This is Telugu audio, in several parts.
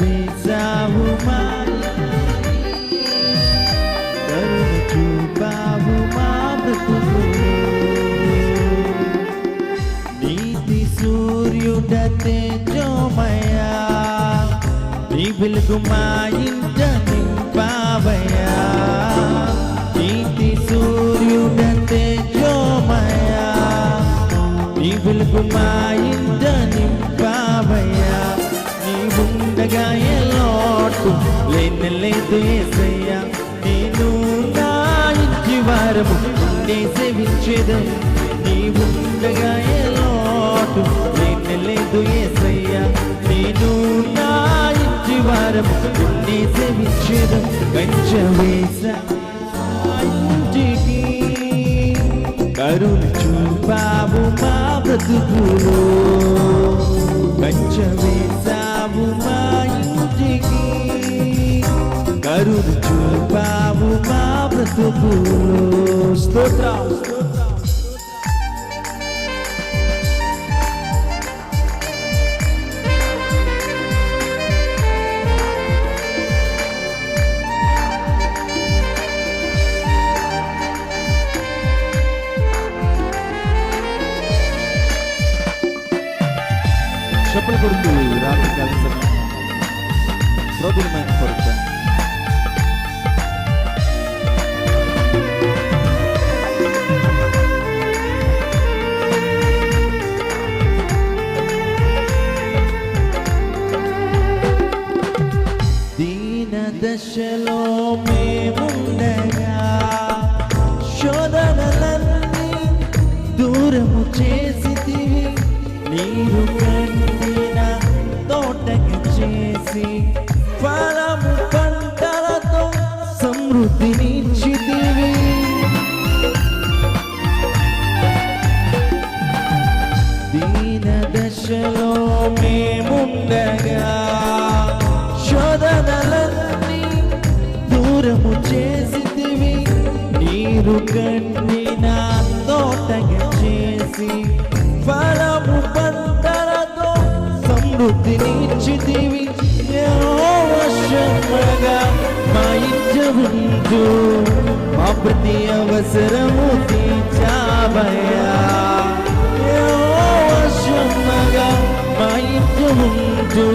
కంచవేశావుమా కరుణ చూపావుమా బ్రతుకులో నీతి సూర్యుడ తేజోమయా నీ వెలుగుమా ఇంట నింపావయా నీతి సూర్యుడ తేజోమయా నీ వెలుగుమా ఇంట ఉండగా ఎల్లోటు లేని లేదు నేను నా ఇంటి వారము నే సేవించేదం. నీ ఉండగా ఎల్లోటు లేని లేదు ఏసయ్యా నేను నా ఇంటి వారము నే సేవించేదం. కంచవేశ ఇంటికి. కరుణ చూపావు మా బ్రతుకులో. కంచవేశావు మా మా బ్రతుకులో స్తోత్రం చప్పలు కొడుతూ రాత్రి కాలం ప్రభుని మనం దూరము చేసి నీరు కంటిన తోటకి చేసి ఫలము పంటలతో సమృద్ధినిచ్చితివి సమృద్ధినిచ్చితివి వర్షంగా మా ఇంట ఉంటూ మా ప్రతి అవసరము తీర్చావయ్యా. వర్షంగా మా ఇంట ఉంటూ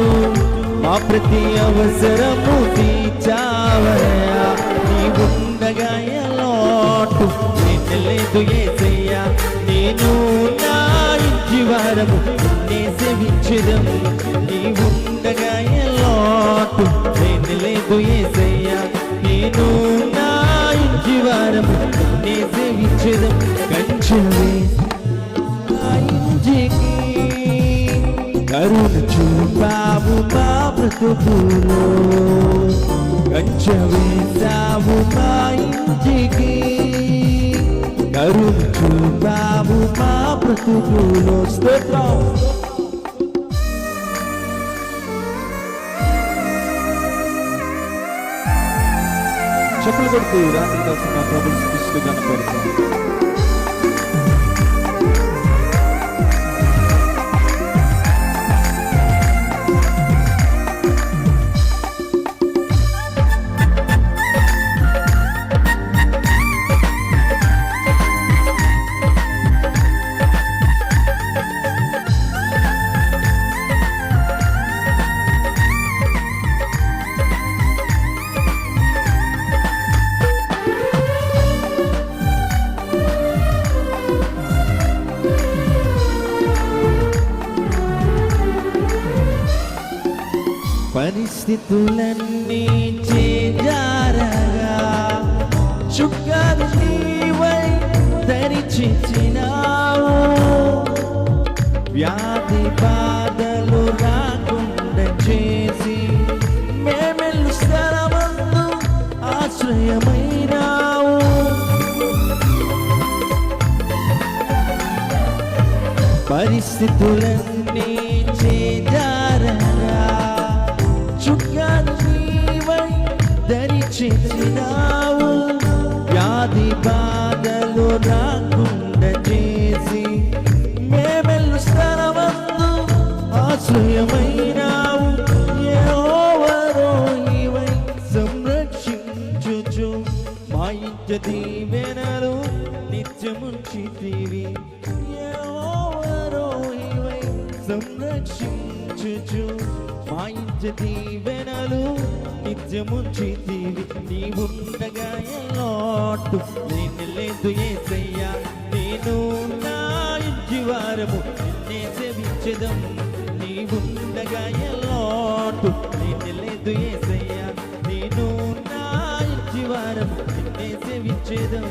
మా ప్రతి అవసరము తీర్చావయ్యా. నీ ఉండగా ఎలోటు నిన్ను లేదు ఏసయ్యా. నేను నా ఇంటి నే సేవించదం నీ ఉండగా ఎలోటు నేను లేదు ఏసయ్యా. నేను నా ఇంటి వారము నే సేవించదం కంచెవే కరుణ చూపావు మా బ్రతుకులో. కంచవేశావు మా ఇంటికి. కరుణ చూపావు మా బ్రతుకులో స్తోత్రం చప్పలు కొడుతూ రాత్రి కాలం ప్రభు స్థుతిస్తూ కనపడతాం పరిస్థితులన్నీ చేజారగా. చుక్కలు నీవై ధరిచినావు వ్యాధి బాధలు రాకుండా చేసి మేమెల్లు స్థలమందు ఆశ్రయమైనావు. పరిస్థితులన్నీ చేజ రక్షించినావు వ్యాధి బాధలు రాకుండా చేసి మేమెల్లు స్థలమందు ఆశ్రయమైనావు. యెహోవారో సంరక్షించుచు. మా ఇంట దీవెనలు నిత్యముంచితివి. యెహోవారో సంరక్షించు. ఇచ్చుచు మా ఇంటి దీవెనలు నిత్యముంచితివి. నీవుండగా ఎల్లోటు నేను లేదు ఏసయ్యా నేను నా ఇంటి వారము నిన్నే సేవించదం. నీవుండగా ఎల్లోటు నేను లేదు ఏసయ్యా నేను నా ఇంటి వారము నిన్నే సేవించేదం.